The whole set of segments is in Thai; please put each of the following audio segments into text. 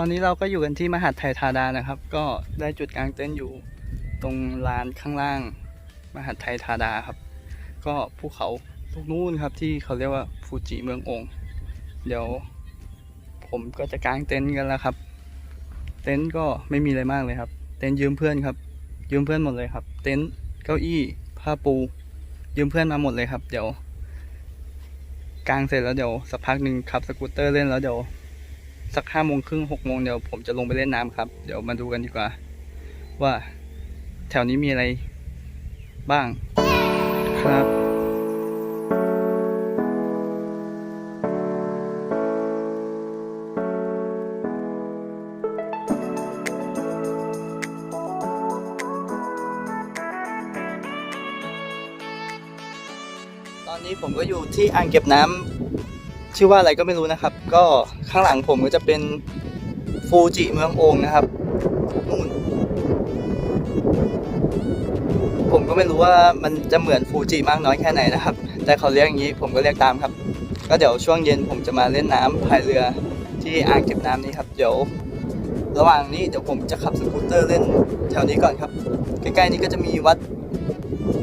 ตอนนี้เราก็อยู่กันที่มหาดไทยธาดานะครับ ก็ได้จุดกลางเต็นท์อยู่ตรงลานข้างล่าง มหาดไทยธาดาครับ ก็ภูเขาลูกนู้นครับที่เขาเรียกว่าฟูจิเมืององค์ เดี๋ยว ผมก็จะกางเต็นท์กันแล้วครับ เต็นท์ก็ไม่มีอะไรมากเลยครับ เต็นท์ยืมเพื่อนครับ ยืมเพื่อนหมดเลยครับ เต็นท์เก้าอี้ผ้าปู ยืมเพื่อนมาหมดเลยครับ เดี๋ยวกางเสร็จแล้วเดี๋ยวสักพักหนึ่งขับสกูตเตอร์เล่นแล้วเดี๋ยว สักห้าโมงครึ่งหกโมงเดี๋ยวผมจะลงไปเล่นน้ำครับ เดี๋ยวมาดูกันดีกว่า ว่าแถวนี้มีอะไรบ้างครับตอนนี้ผมก็อยู่ที่อ่างเก็บน้ำ ชื่อว่าอะไรก็ไม่รู้นะครับ ก็ข้างหลังผมก็จะเป็นฟูจิเมืองโองนะครับนู่นผมก็ไม่รู้ว่ามันจะเหมือนฟูจิมากน้อยแค่ไหนนะครับ แต่เขาเรียกอย่างนี้ผมก็เรียกตามครับ ก็เดี๋ยวช่วงเย็นผมจะมาเล่นน้ำพายเรือที่อ่างเก็บน้ำนี้ครับ เดี๋ยว ระหว่างนี้เดี๋ยวผมจะขับสกูตเตอร์เล่นแถวนี้ก่อนครับ ใกล้ๆนี้ก็จะมีวัด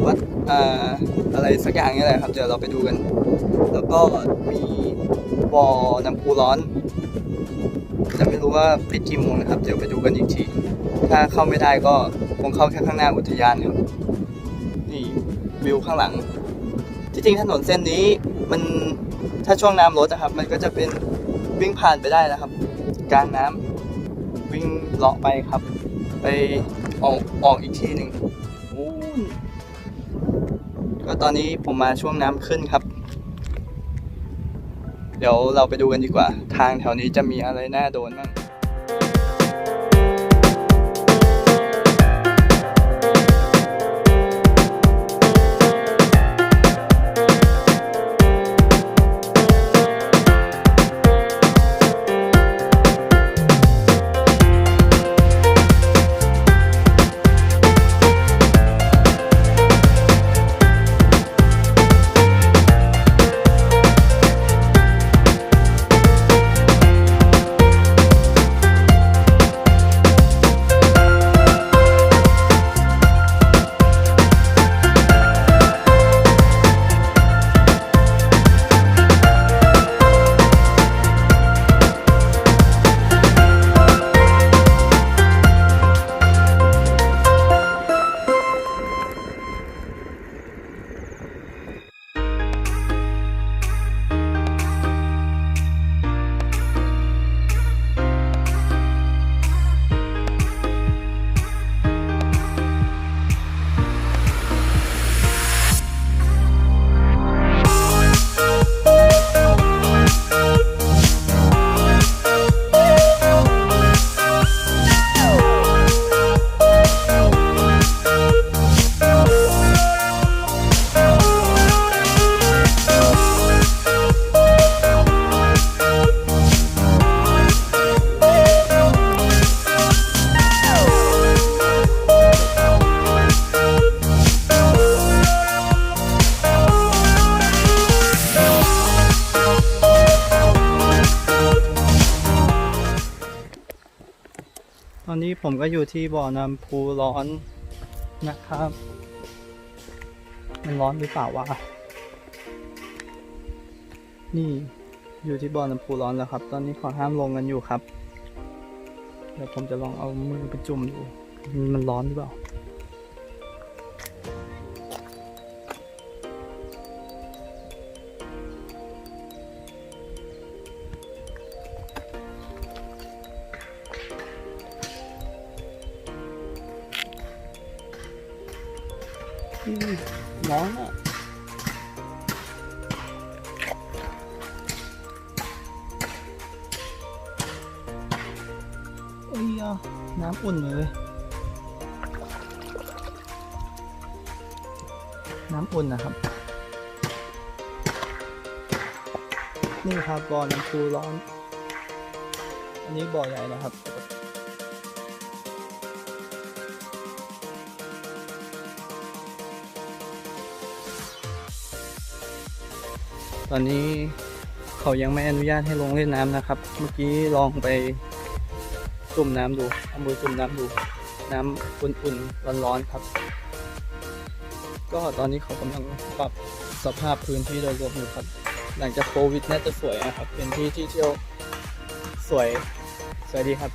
วัดออะไรสักอย่างนี่แหละครับ เดี๋ยวเราไปดูกัน แล้วก็มี บ่อน้ำพุร้อนจะไม่รู้ว่าปิดกี่โมงนะครับ เดี๋ยวไปดูกันอีกที ถ้าเข้าไม่ได้ก็คงเข้าแค่ข้างหน้าอุทยานครับนี่วิวข้างหลัง ที่จริงถนนเส้นนี้มันถ้าช่วงน้ำลดนะครับ มันก็จะเป็นวิ่งผ่านไปได้นะครับ กลางน้ำวิ่งเลาะไปครับ ไปออกออกอีกที่หนึ่งก็ตอนนี้ผมมาช่วงน้ำขึ้นครับ เดี๋ยวเราไปดูกันดีกว่า ทางแถวนี้จะมีอะไรน่าโดนบ้าง อนนี้ผมก็อยู่ที่บ่อน้ำพุร้อนนะครับ มันร้อนหรือเปล่าวะ นี่อยู่ที่บ่อน้ำพุร้อนแล้วครับ ตอนนี้ขอห้ามลงกันอยู่ครับ เดี๋ยวผมจะลองเอามือไปจุ่มดู มันร้อนหรือเปล่า ร้อนอะเอ้ยอะน้ำอุ่นเลย น้ำอุ่นนะครับ นี่ครับบ่อน้ำพุร้อน อันนี้บ่อใหญ่นะครับ ตอนนี้เขายังไม่อนุญาตให้ลงเล่นน้ำนะครับ เมื่อกี้ลองไปจุ่มน้ำดูเอามือจุ่มน้ำดู น้ำอุ่นๆร้อนๆครับ ก็ตอนนี้เขากำลังปรับสภาพพื้นที่โดยรวมอยู่ครับ หลังจากโควิดน่าจะสวยนะครับ เป็นที่ที่เที่ยวสวยสวยดีครับ